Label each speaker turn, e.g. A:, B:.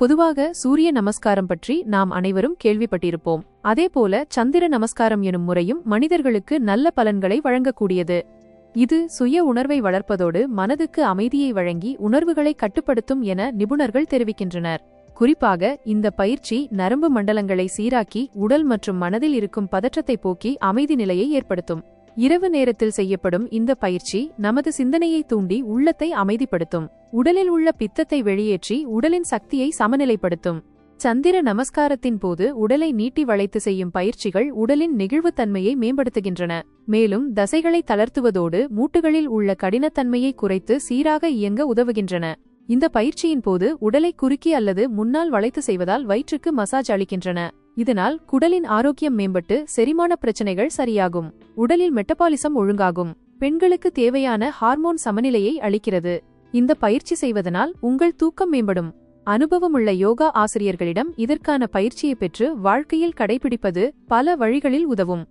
A: பொதுவாக சூரிய நமஸ்காரம் பற்றி நாம் அனைவரும் கேள்விப்பட்டிருப்போம். அதேபோல சந்திர நமஸ்காரம் எனும் முறையும் மனிதர்களுக்கு நல்ல பலன்களை வழங்கக்கூடியது. இது சுய உணர்வை வளர்ப்பதோடு மனதுக்கு அமைதியை வழங்கி உணர்வுகளை கட்டுப்படுத்தும் என நிபுணர்கள் தெரிவிக்கின்றனர். குறிப்பாக இந்த பயிற்சி நரம்பு மண்டலங்களை சீராக்கி உடல் மற்றும் மனதில் இருக்கும் பதற்றத்தை போக்கி அமைதி நிலையை ஏற்படுத்தும். இரவு நேரத்தில் செய்யப்படும் இந்த பயிற்சி நமது சிந்தனையை தூண்டி உள்ளத்தை அமைதிப்படுத்தும். உடலில் உள்ள பித்தத்தை வெளியேற்றி உடலின் சக்தியை சமநிலைப்படுத்தும். சந்திர நமஸ்காரத்தின் போது உடலை நீட்டி வளைத்து செய்யும் பயிற்சிகள் உடலின் நெகிழ்வுத்தன்மையை மேம்படுத்துகின்றன. மேலும் தசைகளை தளர்த்துவதோடு மூட்டுகளில் உள்ள கடினத்தன்மையை குறைத்து சீராக இயங்க உதவுகின்றன. இந்த பயிற்சியின் போது உடலை குறுக்கி அல்லது முன்னால் வளைத்து செய்வதால் வயிற்றுக்கு மசாஜ் அளிக்கின்றன. இதனால் குடலின் ஆரோக்கியம் மேம்பட்டு செரிமான பிரச்சனைகள் சரியாகும். உடலில் மெட்டபாலிசம் ஒழுங்காகும். பெண்களுக்கு தேவையான ஹார்மோன் சமநிலையை அளிக்கிறது. இந்த பயிற்சி செய்வதனால் உங்கள் தூக்கம் மேம்படும். அனுபவமுள்ள யோகா ஆசிரியர்களிடம் இதற்கான பயிற்சியை பெற்று வாழ்க்கையில் கடைபிடிப்பது பல வழிகளில் உதவும்.